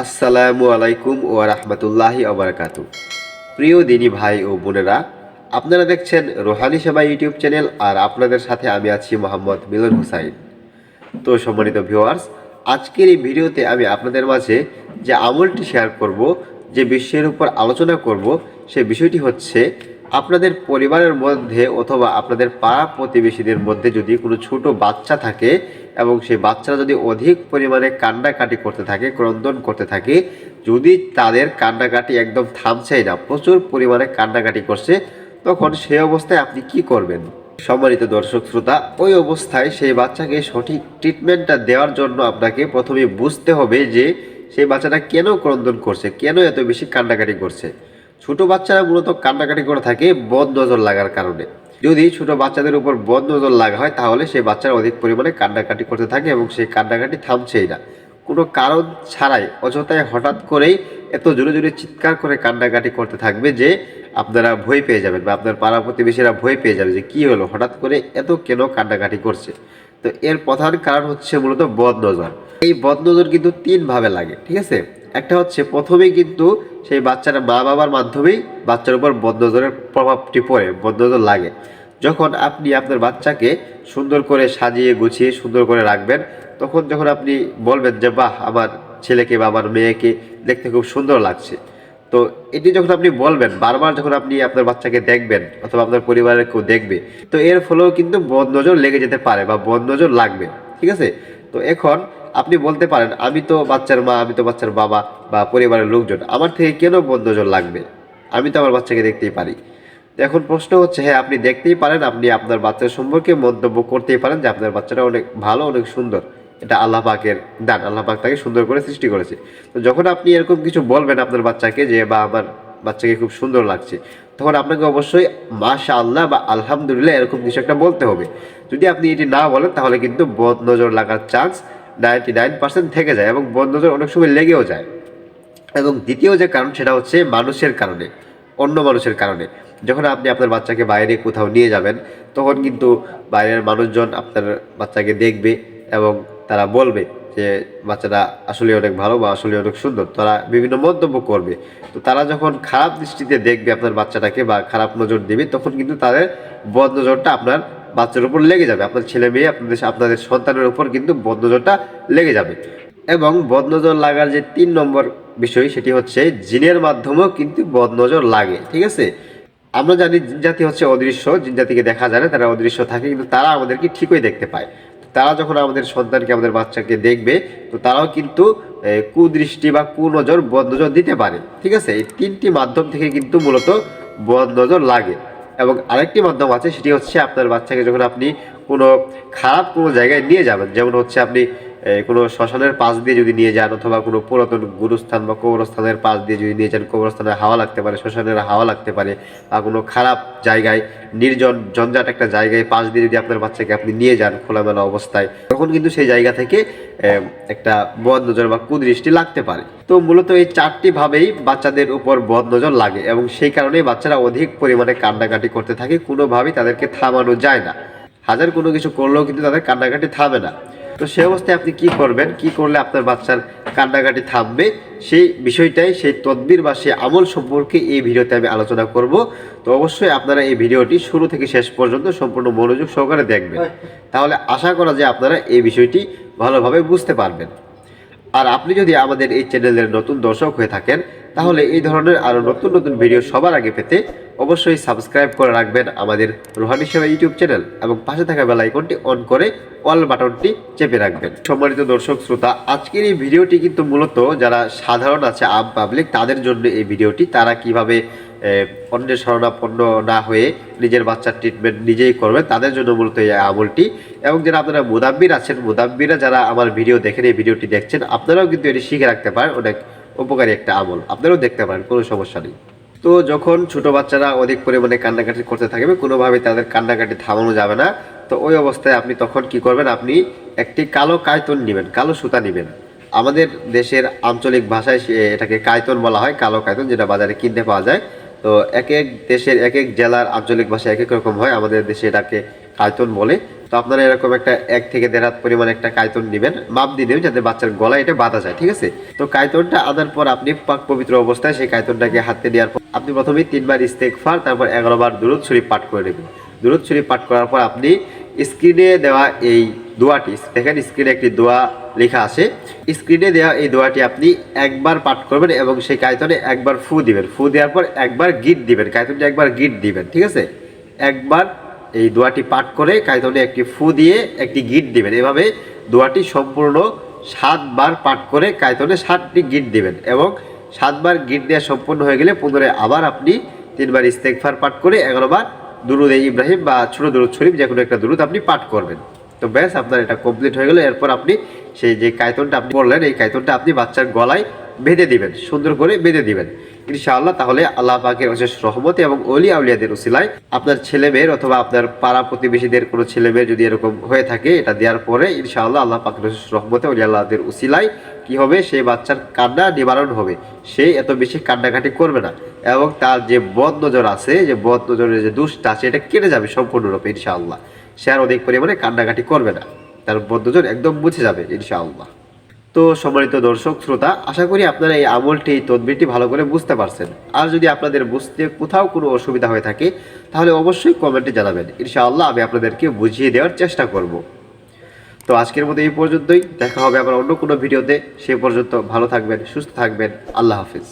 আসসালামু আলাইকুম ও রহমতুল্লাহি আবরকাত প্রিয় দিনী ভাই ও বোনেরা, আপনারা দেখছেন রোহানি সেবা ইউটিউব চ্যানেল আর আপনাদের সাথে আমি আছি মোহাম্মদ মিলন হুসাইন। তো সম্মানিত ভিউয়ার্স, আজকের এই ভিডিওতে আমি আপনাদের মাঝে যে আমলটি শেয়ার করব, যে বিষয়ের উপর আলোচনা করব, সে বিষয়টি হচ্ছে আপনাদের পরিবারের মধ্যে অথবা আপনাদের পাড়া প্রতিবেশীদের মধ্যে যদি কোনো ছোট বাচ্চা থাকে এবং সেই বাচ্চারা যদি অধিক পরিমাণে কান্নাকাটি করতে থাকে, ক্রন্দন করতে থাকে, যদি তাদের কান্নাকাটি একদম থামছেই না, প্রচুর পরিমাণে কান্নাকাটি করছে, তখন সেই অবস্থায় আপনি কি করবেন? সম্মানিত দর্শক শ্রোতা, ওই অবস্থায় সেই বাচ্চাকে সঠিক ট্রিটমেন্টটা দেওয়ার জন্য আপনাকে প্রথমে বুঝতে হবে যে সেই বাচ্চাটা কেন ক্রন্দন করছে, কেন এত বেশি কান্নাকাটি করছে। ছোট বাচ্চারা মূলত কান্নাকাটি করে থাকে বদ নজর লাগার কারণে। যদি ছোট বাচ্চাদের উপর বদ নজর লাগা হয়, তাহলে সেই বাচ্চারা অধিক পরিমাণে কান্নাকাটি করতে থাকে এবং সেই কান্নাকাটি থামছেই না। কোনো কারণ ছাড়াই, অযথায় হঠাৎ করেই এত জোরে জোরে চিৎকার করে কান্নাকাটি করতে থাকবে যে আপনারা ভয় পেয়ে যাবেন বা আপনার পাড়া প্রতিবেশীরা ভয় পেয়ে যাবে যে কি হলো, হঠাৎ করে এত কেন কান্নাকাটি করছে? তো এর প্রধান কারণ হচ্ছে মূলত বদ নজর এই বদ নজর কিন্তু তিন ভাবে লাগে, ঠিক আছে? একটা হচ্ছে প্রথমেই কিন্তু সেই বাচ্চারা মা বাবার মাধ্যমেই বাচ্চার উপর বদনজরের প্রভাবটি পড়ে বদনজর লাগে। যখন আপনি আপনার বাচ্চাকে সুন্দর করে সাজিয়ে গুছিয়ে সুন্দর করে রাখবেন, তখন যখন আপনি বলবেন যে, বাহ, আমার ছেলেকে বা আমার মেয়েকে দেখতে খুব সুন্দর লাগছে। তো এটি যখন আপনি বলবেন, বারবার যখন আপনি আপনার বাচ্চাকে দেখবেন অথবা আপনার পরিবারের কেউ দেখবে, তো এর ফলেও কিন্তু বদ নজর লেগে যেতে পারে বা বদ নজর লাগবে, ঠিক আছে? তো এখন আপনি বলতে পারেন, আমি তো বাচ্চার মা, আমি তো বাচ্চার বাবা বা পরিবারের লোকজন, আমার থেকে কেন নজর লাগবে? আমি তো আমার বাচ্চাকে দেখতেই পারি। এখন প্রশ্ন হচ্ছে হ্যাঁ আপনি দেখতেই পারেন, আপনি আপনার বাচ্চার সম্পর্কে মন্তব্য করতেই পারেন যে আপনার বাচ্চাটা অনেক ভালো, অনেক সুন্দর। এটা আল্লাহ পাকের দান, আল্লাহ পাক তাকে সুন্দর করে সৃষ্টি করেছে। তো যখন আপনি এরকম কিছু বলবেন আপনার বাচ্চাকে যে, বা আমার বাচ্চাকে খুব সুন্দর লাগছে, তখন আপনাকে অবশ্যই মাশা আল্লাহ বা আলহামদুলিল্লাহ এরকম কিছু একটা বলতে হবে। যদি আপনি এটি না বলেন, তাহলে কিন্তু বদ নজর লাগার চান্স নাইনটি নাইন পার্সেন্ট থেকে যায় এবং নজর অনেক সময় লেগেও যায়। এবং দ্বিতীয় যে কারণ সেটা হচ্ছে মানুষের কারণে, অন্য মানুষের কারণে। যখন আপনি আপনার বাচ্চাকে বাইরে কোথাও নিয়ে যাবেন, তখন কিন্তু বাইরের মানুষজন আপনার বাচ্চাকে দেখবে এবং তারা বলবে যে, বাচ্চাটা আসলে অনেক ভালো বা আসলে অনেক সুন্দর। তারা বিভিন্ন মন্তব্য করবে। তো তারা যখন খারাপ দৃষ্টিতে দেখবে আপনার বাচ্চাটাকে বা খারাপ নজর দেবে, তখন কিন্তু তাদের বদ নজরটা আপনার বাচ্চার উপর লেগে যাবে। আপনার ছেলে মেয়ে, আপনাদের আপনাদের সন্তানের উপর কিন্তু বদ নজরটা লেগে যাবে। এবং বদনজর লাগার যে তিন নম্বর বিষয়, সেটি হচ্ছে জিনের মাধ্যমেও কিন্তু বদনজর লাগে, ঠিক আছে? আমরা জানি জিন জাতি হচ্ছে অদৃশ্য, জিন জাতিকে দেখা যায় না, তারা অদৃশ্য থাকে, কিন্তু তারা আমাদেরকে ঠিকই দেখতে পায়। তারা যখন আমাদের সন্তানকে, আমাদের বাচ্চাকে দেখবে, তো তারাও কিন্তু কুদৃষ্টি বা কুনজর বদনজর দিতে পারে, ঠিক আছে? এই তিনটি মাধ্যম থেকে কিন্তু মূলত বদনজর লাগে। এবং আরেকটি মাধ্যম আছে, সেটি হচ্ছে আপনার বাচ্চাকে যখন আপনি কোনো খারাপ কোনো জায়গায় নিয়ে যাবেন, যেমন হচ্ছে আপনি কোনো শ্মশানের পাশ দিয়ে যদি নিয়ে যান অথবা কোনো পুরাতন গুরুস্থান বা কবরস্থানের পাশ দিয়ে যদি নিয়ে যান, কবরস্থানের হাওয়া লাগতে পারে, শ্মশানের হাওয়া লাগতে পারে বা কোনো খারাপ জায়গায়, নির্জন, জঞ্জাট একটা জায়গায় পাশ দিয়ে যদি আপনার বাচ্চাকে আপনি নিয়ে যান খোলামেলা অবস্থায়, তখন কিন্তু সেই জায়গা থেকে একটা বদ নজর বা কুদৃষ্টি লাগতে পারে। তো মূলত এই চারটি ভাবেই বাচ্চাদের উপর বদ নজর লাগে এবং সেই কারণেই বাচ্চারা অধিক পরিমাণে কান্নাকাটি করতে থাকে, কোনোভাবেই তাদেরকে থামানো যায় না। হাজার কোনো কিছু করলেও কিন্তু তাদের কান্নাকাটি থামে না। তো সেই অবস্থায় আপনি কি করবেন? কি করলে আপনার বাচ্চার কান্নাকাটি থামবে? সেই বিষয়টাই, সেই তদবির বা সেই আমল সম্পর্কে এই ভিডিওতে আমি আলোচনা করব। তো অবশ্যই আপনারা এই ভিডিওটি শুরু থেকে শেষ পর্যন্ত সম্পূর্ণ মনোযোগ সহকারে দেখবেন। তাহলে আশা করা যায় আপনারা এই বিষয়টি ভালোভাবে বুঝতে পারবেন। আর আপনি যদি আমাদের এই চ্যানেলের নতুন দর্শক হয়ে থাকেন, তাহলে এই ধরনের আরও নতুন নতুন ভিডিও সবার আগে পেতে অবশ্যই সাবস্ক্রাইব করে রাখবেন আমাদের রোহানি সেবা ইউটিউব চ্যানেল এবং পাশে থাকা বেল আইকনটি অন করে অল বাটনটি চেপে রাখবেন। সম্মানিত দর্শক, শ্রোতা, আজকের এই ভিডিওটি কিন্তু মূলত যারা সাধারণ আছে, আম পাবলিক তাদের জন্য এই ভিডিওটি। তারা কীভাবে অন্যের শরণাপন্ন না হয়ে নিজের বাচ্চার ট্রিটমেন্ট নিজেই করবেন, তাদের জন্য মূলত এই আমলটি। এবং যারা আপনারা মুদাব্বির আছেন, মুদাব্বিরা যারা আমার ভিডিও দেখেন, এই ভিডিওটি দেখছেন, আপনারাও কিন্তু এটি শিখে রাখতে পারেন। অনেক উপকারী একটা আমল। আপনারাও দেখতে পারেন, কোনো সমস্যা নেই। তো যখন ছোট বাচ্চারা অধিক পরিমাণে কান্নাকাটি করতে থাকবে কোনোভাবে তাদের কান্নাকাটি থামানো যাবে না। তো ওই অবস্থায় আপনি তখন কি করবেন? আপনি একটি কালো কায়তন নেবেন, কালো সুতা নেবেন। আমাদের দেশের আঞ্চলিক ভাষায় এটাকে কায়তন বলা হয়, কালো কায়তন যেটা বাজারে কিনতে পাওয়া যায়। তো এক এক দেশের, এক এক জেলার আঞ্চলিক ভাষা এক এক রকম হয়, আমাদের দেশে এটাকে কায়তন বলে। তো আপনারা এরকম একটা এক থেকে দেড় হাত পরিমাণ একটা কায়তন নেবেন, মাপ দিয়ে নেবেন, যাতে বাচ্চার গলায় এটা বাঁধা যায়, ঠিক আছে? তো কায়তনটা আনার পর আপনি পাক পবিত্র অবস্থায় সেই কায়তনটাকে হাতে নেওয়ার পর আপনি প্রথমে তিনবার ইস্তেকফার তারপর এগারো বার দুরুদ শরীফ পাঠ করে নেবেন। দুরুদ শরীফ পাঠ করার পর আপনি স্ক্রিনে দেওয়া এই দোয়াটি, দেখেন স্ক্রিনে একটি দোয়া লেখা আছে, স্ক্রিনে দেওয়া এই দোয়াটি আপনি একবার পাঠ করবেন এবং সেই কায়তনে একবার ফু দিবেন। ফু দেওয়ার পর একবার গিট দিবেন, কায়তনটি একবার গিট দিবেন, ঠিক আছে? একবার এই দোয়াটি পাঠ করে কায়তনে একটি ফু দিয়ে একটি গিট দিবেন। এভাবে দোয়াটি সম্পূর্ণ সাতবার পাঠ করে কায়তনে সাতটি গিট দিবেন এবং সাতবার গিট দেওয়া সম্পন্ন হয়ে গেলে পুনরায় আবার আপনি তিনবার ইস্তেকফার পাঠ করে এগারোবার দুরুদ ইব্রাহিম বা ছোটো দুরুদ শরীফ যে কোনো একটা দুরুদ আপনি পাঠ করবেন। তো ব্যাস, আপনার এটা কমপ্লিট হয়ে গেলে। এরপর আপনি সেই যে কায়তনটা আপনি বললেন, এই কায়তনটা আপনি বাচ্চার গলায় বেঁধে দিবেন, সুন্দর করে বেঁধে দিবেন। ইনশাআল্লাহ, তাহলে আল্লাহ পাকের অশেষ রহমতে এবং অলি আউলিয়াদের উসিলায় আপনার ছেলে মেয়ের অথবা আপনার পাড়া প্রতিবেশীদের কোনো ছেলে মেয়ে যদি এরকম হয়ে থাকে, এটা দেওয়ার পরে ইনশাআল্লাহ আল্লাহ পাকের অশেষ রহমতে অলি আল্লাহদের উসিলায় কি হবে? সেই বাচ্চার কান্না নিবারণ হবে। সে এত বেশি কান্নাকাটি করবে না এবং তার যে বদ নজর আছে, যে বদ নজরের যে দুষ্ট আছে এটা কেটে যাবে সম্পূর্ণরূপে ইনশাআল্লাহ। সে আর অধিক পরিমাণে কান্নাকাটি করবে না। তার বদ নজর একদম মুছে যাবে ইনশাআল্লাহ। তো সম্মানিত দর্শক শ্রোতা, আশা করি আপনারা এই আমলটি, তদবিরটি ভালো করে বুঝতে পারছেন। আর যদি আপনাদের বুঝতে কোথাও কোনো অসুবিধা হয়ে থাকে, তাহলে অবশ্যই কমেন্টে জানাবেন। ইনশাআল্লাহ আমি আপনাদেরকে বুঝিয়ে দেওয়ার চেষ্টা করব। তো আজকের মতো এই পর্যন্তই। দেখা হবে আবার অন্য কোনো ভিডিওতে। সে পর্যন্ত ভালো থাকবেন, সুস্থ থাকবেন। আল্লাহ হাফিজ।